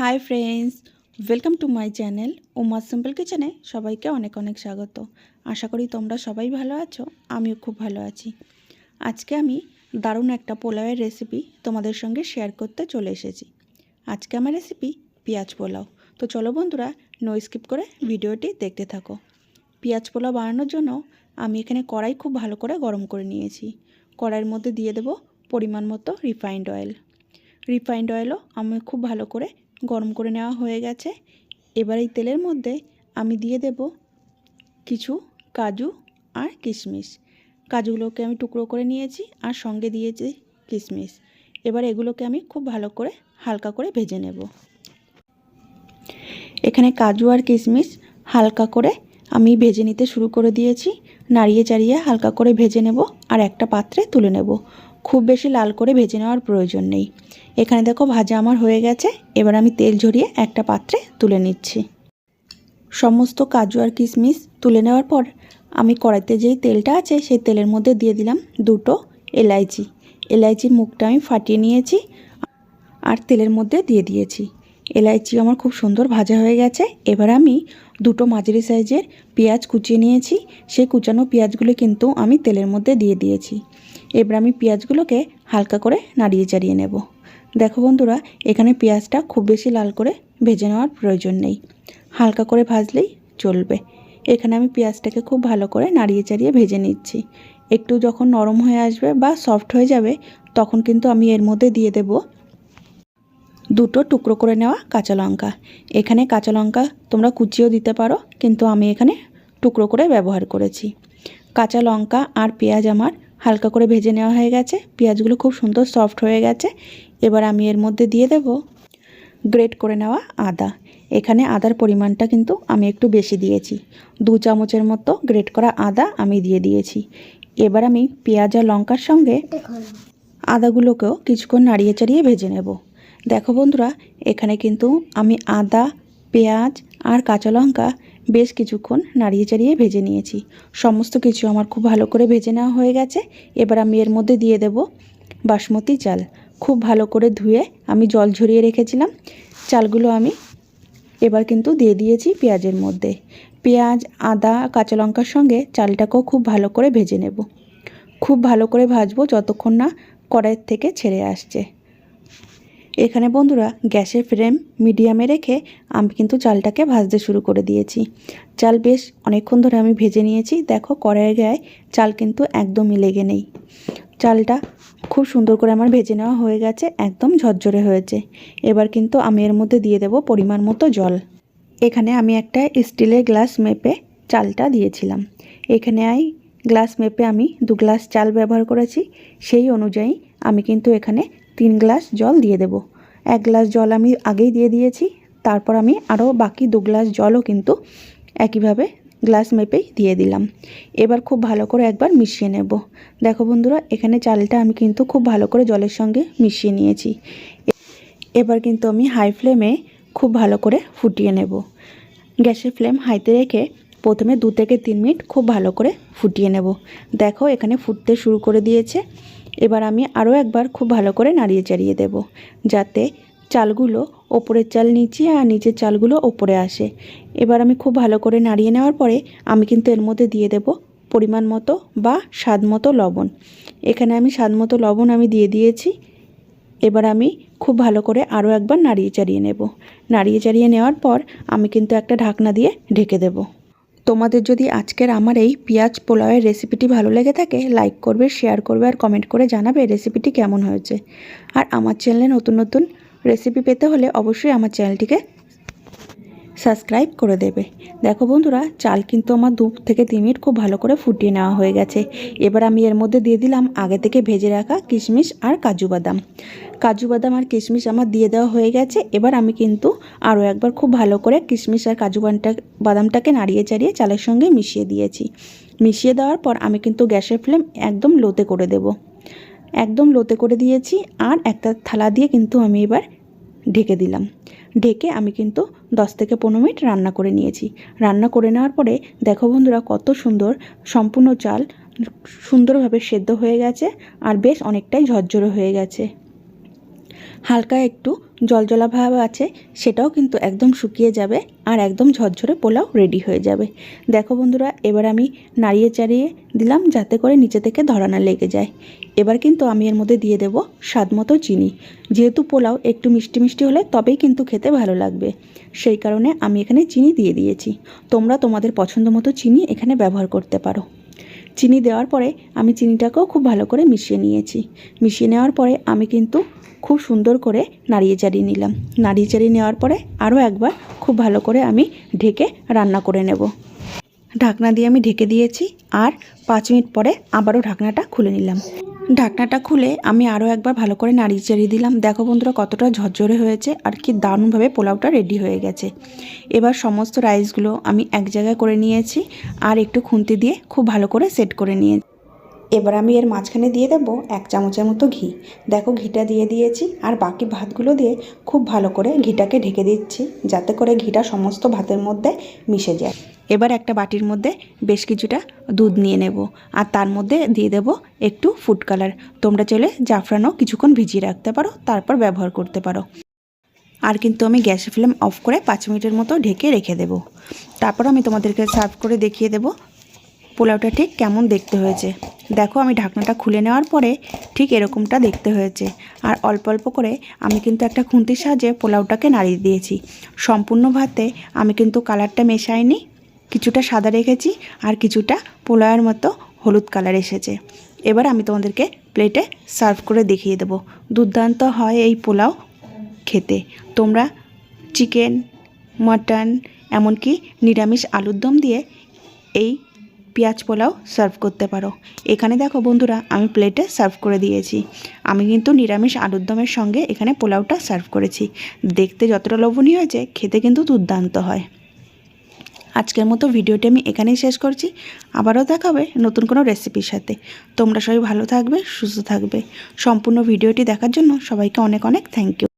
Hi friends welcome to my channel Uma simple কিচেনে সবাইকে অনেক অনেক স্বাগত। আশা করি তোমরা সবাই ভালো আছো, আমিও খুব ভালো আছি। আজকে আমি দারুণ একটা পোলাওয়ের রেসিপি তোমাদের সঙ্গে শেয়ার করতে চলে এসেছি। আজকে আমার রেসিপি পেঁয়াজ পোলাও। তো চলো বন্ধুরা নো স্কিপ করে ভিডিওটি দেখতে থাকো। পেঁয়াজ পোলাও বানানোর জন্য আমি এখানে কড়াই খুব ভালো করে গরম করে নিয়েছি। কড়াইয়ের মধ্যে দিয়ে দেবো পরিমাণ মতো রিফাইন্ড অয়েল রিফাইন্ড অয়েলও আমি খুব ভালো করে গরম করে নেওয়া হয়ে গেছে। এবার এই তেলের মধ্যে আমি দিয়ে দেব কিছু কাজু আর কিশমিশ। কাজুগুলোকে আমি টুকরো করে নিয়েছি আর সঙ্গে দিয়েছি কিশমিশ। এবার এগুলোকে আমি খুব ভালো করে হালকা করে ভেজে নেব। এখানে কাজু আর কিশমিশ হালকা করে আমি ভেজে নিতে শুরু করে দিয়েছি। নাড়িয়ে চাড়িয়ে হালকা করে ভেজে নেব আর একটা পাত্রে তুলে নেব। খুব বেশি লাল করে ভেজে নেওয়ার প্রয়োজন নেই। এখানে দেখো ভাজা আমার হয়ে গেছে। এবার আমি তেল ঝরিয়ে একটা পাত্রে তুলে নিচ্ছি। সমস্ত কাজু আর কিশমিশ তুলে নেওয়ার পর আমি কড়াইতে যেই তেলটা আছে সেই তেলের মধ্যে দিয়ে দিলাম দুটো এলাইচি। এলাইচির মুখটা আমি ফাটিয়ে নিয়েছি আর তেলের মধ্যে দিয়ে দিয়েছি। এলাইচি আমার খুব সুন্দর ভাজা হয়ে গেছে। এবার আমি দুটো মাঝারি সাইজের পেঁয়াজ কুচিয়ে নিয়েছি। সেই কুচানো পেঁয়াজগুলো কিন্তু আমি তেলের মধ্যে দিয়ে দিয়েছি। এবার আমি পেঁয়াজগুলোকে হালকা করে নাড়িয়ে চাড়িয়ে নেব। দেখো বন্ধুরা, এখানে পেঁয়াজটা খুব বেশি লাল করে ভেজে নেওয়ার প্রয়োজন নেই। হালকা করে ভাজলেই চলবে। এখানে আমি পেঁয়াজটাকে খুব ভালো করে নাড়িয়ে চাড়িয়ে ভেজে নিচ্ছি। একটু যখন নরম হয়ে আসবে বা সফট হয়ে যাবে, তখন কিন্তু আমি এর মধ্যে দিয়ে দেব দুটো টুকরো করে নেওয়া কাঁচা লঙ্কা। এখানে কাঁচা লঙ্কা তোমরা কুচিয়েও দিতে পারো, কিন্তু আমি এখানে টুকরো করে ব্যবহার করেছি। কাঁচা লঙ্কা আর পেঁয়াজ আমার হালকা করে ভেজে নেওয়া হয়ে গেছে। পেঁয়াজগুলো খুব সুন্দর সফট হয়ে গেছে। এবার আমি এর মধ্যে দিয়ে দেব গ্রেট করে নেওয়া আদা। এখানে আদার পরিমাণটা কিন্তু আমি একটু বেশি দিয়েছি। দু চামচের মতো গ্রেট করা আদা আমি দিয়ে দিয়েছি। এবার আমি পেঁয়াজ আর লঙ্কার সঙ্গে আদাগুলোকেও কিছুক্ষণ নাড়িয়ে চাড়িয়ে ভেজে নেব। দেখো বন্ধুরা, এখানে কিন্তু আমি আদা, পেঁয়াজ আর কাঁচা লঙ্কা বেশ কিছুক্ষণ নাড়িয়ে চাড়িয়ে ভেজে নিয়েছি। সমস্ত কিছু আমার খুব ভালো করে ভেজে নেওয়া হয়ে গেছে। এবার আমি এর মধ্যে দিয়ে দেব বাসমতি চাল। খুব ভালো করে ধুয়ে আমি জল ঝরিয়ে রেখেছিলাম। চালগুলো আমি এবার কিন্তু দিয়ে দিয়েছি পেঁয়াজের মধ্যে। পেঁয়াজ, আদা, কাঁচা লঙ্কার সঙ্গে চালটাকেও খুব ভালো করে ভেজে নেব। খুব ভালো করে ভাজবো যতক্ষণ না কড়াইয়ের থেকে ছেড়ে আসছে। এখানে বন্ধুরা গ্যাসের ফ্লেম মিডিয়ামে রেখে আমি কিন্তু চালটাকে ভাজতে শুরু করে দিয়েছি। চাল বেশ অনেকক্ষণ ধরে আমি ভেজে নিয়েছি। দেখো কড়াইয়ের গায়ে চাল কিন্তু একদমই লেগে নেই। চালটা খুব সুন্দর করে আমার ভেজে নেওয়া হয়ে গেছে, একদম ঝরঝরে হয়েছে। এবার কিন্তু আমি এর মধ্যে দিয়ে দেব পরিমাণ মতো জল। এখানে আমি একটা স্টিলের গ্লাস মেপে চালটা দিয়েছিলাম। এখানে আই গ্লাস মেপে আমি দু গ্লাস চাল ব্যবহার করেছি। সেই অনুযায়ী আমি কিন্তু এখানে তিন গ্লাস জল দিয়ে দেব। এক গ্লাস জল আমি আগেই দিয়ে দিয়েছি, তারপর আমি আরও বাকি দু গ্লাস জলও কিন্তু একইভাবে গ্লাস মেপেই দিয়ে দিলাম। এবার খুব ভালো করে একবার মিশিয়ে নেব। দেখো বন্ধুরা, এখানে চালটা আমি কিন্তু খুব ভালো করে জলের সঙ্গে মিশিয়ে নিয়েছি। এবার কিন্তু আমি হাই ফ্লেমে খুব ভালো করে ফুটিয়ে নেব। গ্যাসের ফ্লেম হাইতে রেখে প্রথমে দু থেকে তিন মিনিট খুব ভালো করে ফুটিয়ে নেব। দেখো এখানে ফুটতে শুরু করে দিয়েছে। এবার আমি আরও একবার খুব ভালো করে নাড়িয়ে চাড়িয়ে দেব, যাতে চালগুলো ওপরের চাল নিচে আর নিচের চালগুলো ওপরে আসে। এবার আমি খুব ভালো করে নাড়িয়ে নেওয়ার পরে আমি কিন্তু এর মধ্যে দিয়ে দেব পরিমাণ মতো বা স্বাদ মতো লবণ। এখানে আমি স্বাদ মতো লবণ আমি দিয়ে দিয়েছি। এবার আমি খুব ভালো করে আরও একবার নাড়িয়ে চাড়িয়ে নেব। নাড়িয়ে চাড়িয়ে নেওয়ার পর আমি কিন্তু একটা ঢাকনা দিয়ে ঢেকে দেব। তোমাদের যদি আজকের আমার এই পেঁয়াজ পোলাওয়ের রেসিপিটি ভালো লেগে থাকে লাইক করবে শেয়ার করবে আর কমেন্ট করে জানাবে রেসিপিটি কেমন হয়েছে। আর আমার চ্যানেলে নতুন নতুন রেসিপি পেতে হলে অবশ্যই আমার চ্যানেলটিকে সাবস্ক্রাইব করে দেবে। দেখো বন্ধুরা, চাল কিন্তু আমার দু থেকে তিন মিনিট খুব ভালো করে ফুটিয়ে নেওয়া হয়ে গেছে। এবার আমি এর মধ্যে দিয়ে দিলাম আগে থেকে ভেজে রাখা কিশমিশ আর কাজু বাদাম। কাজু বাদাম আর কিশমিশ আমার দিয়ে দেওয়া হয়ে গেছে। এবার আমি কিন্তু আরও একবার খুব ভালো করে কিশমিশ আর কাজু বাদামটাকে নাড়িয়ে চাড়িয়ে চালের সঙ্গে মিশিয়ে দিয়েছি। মিশিয়ে দেওয়ার পর আমি কিন্তু গ্যাসের ফ্লেম একদম লোতে করে দেব। একদম লোতে করে দিয়েছি আর একটা থালা দিয়ে কিন্তু আমি এবার ঢেকে দিলাম। ঢেকে আমি কিন্তু দশ থেকে পনেরো মিনিট রান্না করে নিয়েছি। রান্না করে নেওয়ার পরে দেখো বন্ধুরা কত সুন্দর সম্পূর্ণ চাল সুন্দরভাবে সেদ্ধ হয়ে গেছে আর বেশ অনেকটাই ঝরঝরে হয়ে গেছে। হালকা একটু জলজলা ভাব আছে, সেটাও কিন্তু একদম শুকিয়ে যাবে আর একদম ঝরঝরে পোলাও রেডি হয়ে যাবে। দেখো বন্ধুরা, এবার আমি নাড়িয়ে চাড়িয়ে দিলাম যাতে করে নিচে থেকে ধরা না লেগে যায়। এবার কিন্তু আমি এর মধ্যে দিয়ে দেব স্বাদ মতো চিনি। যেহেতু পোলাও একটু মিষ্টি মিষ্টি হলে তবেই কিন্তু খেতে ভালো লাগবে। সেই কারণে আমি এখানে চিনি দিয়ে দিয়েছি। তোমরা তোমাদের পছন্দ মতো চিনি এখানে ব্যবহার করতে পারো। চিনি দেওয়ার পরে আমি চিনিটাকেও খুব ভালো করে মিশিয়ে নিয়েছি। মিশিয়ে নেওয়ার পরে আমি কিন্তু খুব সুন্দর করে নাড়িয়ে চাড়িয়ে নিলাম। নাড়িয়ে চাড়িয়ে নেওয়ার পরে আরও একবার খুব ভালো করে আমি ঢেকে রান্না করে নেব। ঢাকনা দিয়ে আমি ঢেকে দিয়েছি আর পাঁচ মিনিট পরে আবারও ঢাকনাটা খুলে নিলাম। ঢাকনাটা খুলে আমি আরও একবার ভালো করে নাড়িয়ে চাড়িয়ে দিলাম। দেখো বন্ধুরা কতটা ঝরঝরে হয়েছে আর কি দারুণভাবে পোলাওটা রেডি হয়ে গেছে। এবার সমস্ত রাইসগুলো আমি এক জায়গায় করে নিয়েছি আর একটু খুন্তি দিয়ে খুব ভালো করে সেট করে নিয়ে এবার আমি এর মাঝখানে দিয়ে দেবো এক চামচের মতো ঘি। দেখো ঘিটা দিয়ে দিয়েছি আর বাকি ভাতগুলো দিয়ে খুব ভালো করে ঘিটাকে ঢেকে দিচ্ছি যাতে করে ঘিটা সমস্ত ভাতের মধ্যে মিশে যায়। এবার একটা বাটির মধ্যে বেশ কিছুটা দুধ নিয়ে নেব আর তার মধ্যে দিয়ে দেব একটু ফুড কালার তোমরা চাইলে জাফরানও কিছুক্ষণ ভিজিয়ে রাখতে পারো, তারপর ব্যবহার করতে পারো। আর কিন্তু আমি গ্যাসের ফ্লেম অফ করে পাঁচ মিনিটের মতো ঢেকে রেখে দেব। তারপর আমি তোমাদেরকে সার্ভ করে দেখিয়ে দেব পোলাওটা ঠিক কেমন দেখতে হয়েছে? দেখো, আমি ঢাকনাটা খুলে নেওয়ার পরে ঠিক এরকমটা দেখতে হয়েছে। আর অল্প অল্প করে আমি কিন্তু একটা খুন্তির সাহায্যে পোলাওটাকে নাড়িয়ে দিয়েছি। সম্পূর্ণ ভাতে আমি কিন্তু কালারটা মেশাইনি। কিছুটা সাদা রেখেছি আর কিছুটা পোলাওয়ের মতো হলুদ কালার এসেছে। এবার আমি তোমাদেরকে প্লেটে সার্ভ করে দেখিয়ে দেবো। দুর্দান্ত হয় এই পোলাও খেতে। তোমরা চিকেন, মাটন, এমনকি নিরামিষ আলুর দম দিয়ে এই পেঁয়াজ পোলাও সার্ভ করতে পারো। এখানে দেখো বন্ধুরা, আমি প্লেটে সার্ভ করে দিয়েছি। আমি কিন্তু নিরামিষ আলুর দমের সঙ্গে এখানে পোলাওটা সার্ভ করেছি। দেখতে যতটা লোভনীয় হয়েছে, খেতে কিন্তু দুর্দান্ত হয়। আজকের মতো ভিডিওটি আমি এখানেই শেষ করছি। আবারও দেখাবে নতুন কোনো রেসিপির সাথে। তোমরা সবাই ভালো থাকবে, সুস্থ থাকবে। সম্পূর্ণ ভিডিওটি দেখার জন্য সবাইকে অনেক অনেক থ্যাংক ইউ